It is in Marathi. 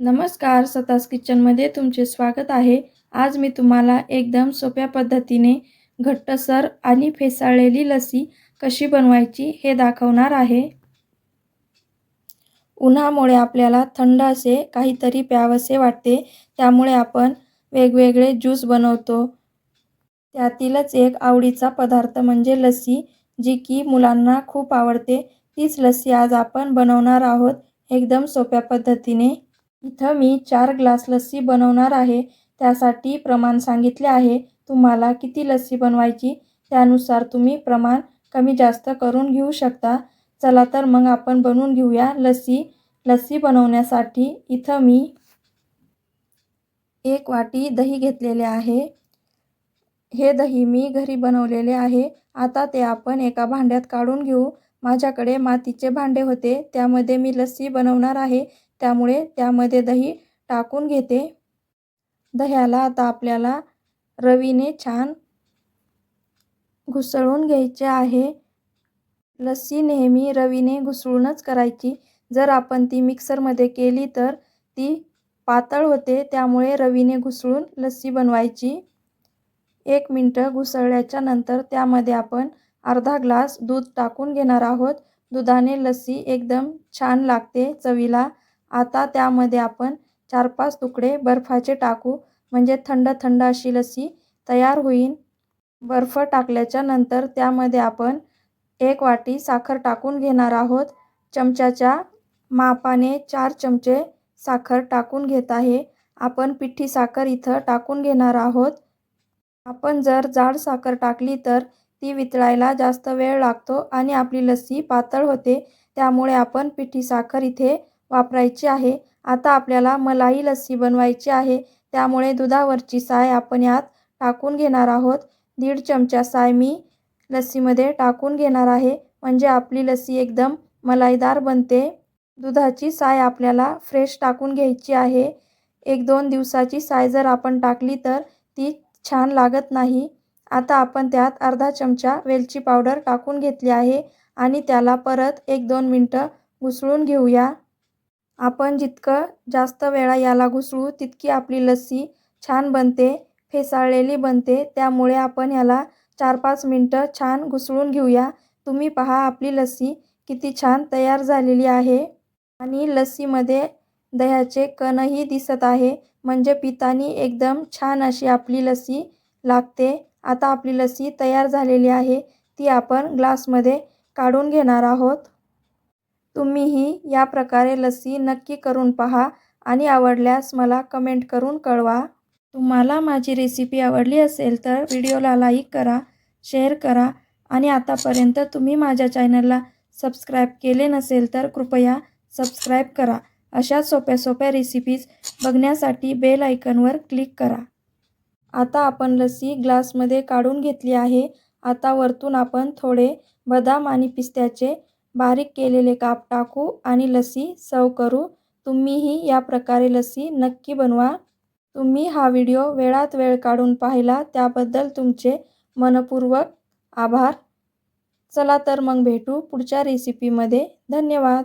नमस्कार सतास किचनमध्ये तुमचे स्वागत आहे. आज मी तुम्हाला एकदम सोप्या पद्धतीने घट्टसर आणि फेसाळलेली लस्सी कशी बनवायची हे दाखवणार आहे. उन्हामुळे आपल्याला थंड असे काहीतरी प्यावसे वाटते त्यामुळे आपण वेगवेगळे ज्यूस बनवतो. त्यातीलच एक आवडीचा पदार्थ म्हणजे लस्सी जी की मुलांना खूप आवडते. तीच लस्सी आज आपण बनवणार आहोत एकदम सोप्या पद्धतीने. इथं मी चार ग्लास लस्सी बनवणार आहे. त्यासाठी प्रमाण सांगितले आहे. तुम्हाला किती लस्सी बनवायची? त्यानुसार तुम्ही प्रमाण कमी जास्त करून घेऊ शकता. चला तर मग आपण बनवून घेऊया लस्सी. लस्सी बनवण्यासाठी इथं मी एक वाटी दही घेतलेले आहे. हे दही मी घरी बनवलेले आहे. आता ते आपण एका भांड्यात काढून घेऊ. माझ्याकडे मातीचे भांडे होते. त्यामध्ये मी लस्सी बनवणार आहे. त्यामुळे त्यामध्ये दही टाकून घेते. दह्याला आता आपल्याला रवीने छान घुसळून घ्यायचे आहे. लस्सी नेहमी रवीने घुसळूनच करायची. जर आपण ती मिक्सरमध्ये केली तर ती पातळ होते त्यामुळे रवीने घुसळून लस्सी बनवायची. एक मिनटं घुसळल्याच्या नंतर त्यामध्ये आपण अर्धा ग्लास दूध टाकून घेणार आहोत. दुधाने लस्सी एकदम छान लागते चवीला. आता त्यामध्ये आपण चार पाच तुकडे बर्फाचे टाकू. म्हणजे थंड थंड अशी लस्सी तयार होईल बर्फ टाकल्याच्या नंतर त्यामध्ये आपण एक वाटी साखर टाकून घेणार आहोत. चमच्याच्या मापाने चार चमचे साखर टाकून घेत आहे. आपण पिठी साखर इथं टाकून घेणार आहोत. आपण जर जाड साखर टाकली तर ती वितळायला जास्त वेळ लागतो आणि आपली लस्सी पातळ होते. त्यामुळे आपण पिठी साखर इथे वापरायची आहे. आता आपल्याला मलाई लस्सी बनवायची आहे. त्यामुळे दुधावरची साय आपण यात टाकून घेणार आहोत. दीड चमचा साय मी लस्सीमध्ये टाकून घेणार आहे. म्हणजे आपली लस्सी एकदम मलाईदार बनते. दुधाची साय आपल्याला फ्रेश टाकून घ्यायची आहे. एक दोन दिवसाची साय जर आपण टाकली तर ती छान लागत नाही. आता आपण त्यात अर्धा चमचा वेलची पावडर टाकून घेतली आहे. आणि त्याला परत एक दोन मिनटं घुसळून घेऊया. आपण जितकं जास्त वेळा याला घुसळू तितकी आपली लस्सी छान बनते फेसाळलेली बनते. त्यामुळे आपण याला चार पाच मिनटं छान घुसळून घेऊया. तुम्ही पहा आपली लस्सी किती छान तयार झालेली आहे. आणि लस्सीमध्ये दह्याचे कणही दिसत आहे. म्हणजे पितानी एकदम छान अशी आपली लस्सी लागते. आता आपली लस्सी तयार झालेली आहे. ती आपण ग्लासमध्ये काढून घेणार आहोत. तुम्हीही या प्रकारे लस्सी नक्की करून पहा आणि आवडल्यास मला कमेंट करून कळवा. तुम्हाला माझी रेसिपी आवडली असेल तर व्हिडिओला लाईक करा शेअर करा आणि आतापर्यंत तुम्ही माझ्या चॅनलला सबस्क्राईब केले नसेल तर कृपया सबस्क्राईब करा. अशा सोप्या सोप्या रेसिपीज बघण्यासाठी बेल आयकनवर क्लिक करा. आता आपण लस्सी ग्लासमध्ये काढून घेतली आहे. आता वरतून आपण थोडे बदाम आणि पिस्त्याचे बारीक केलेले काप टाकू आणि लस्सी सर्व करू. तुम्हीही या प्रकारे लस्सी नक्की बनवा. तुम्ही हा व्हिडिओ वेळात वेळ काढून पाहिला त्याबद्दल तुमचे मनपूर्वक आभार. चला तर मग भेटू पुढच्या रेसिपीमध्ये धन्यवाद.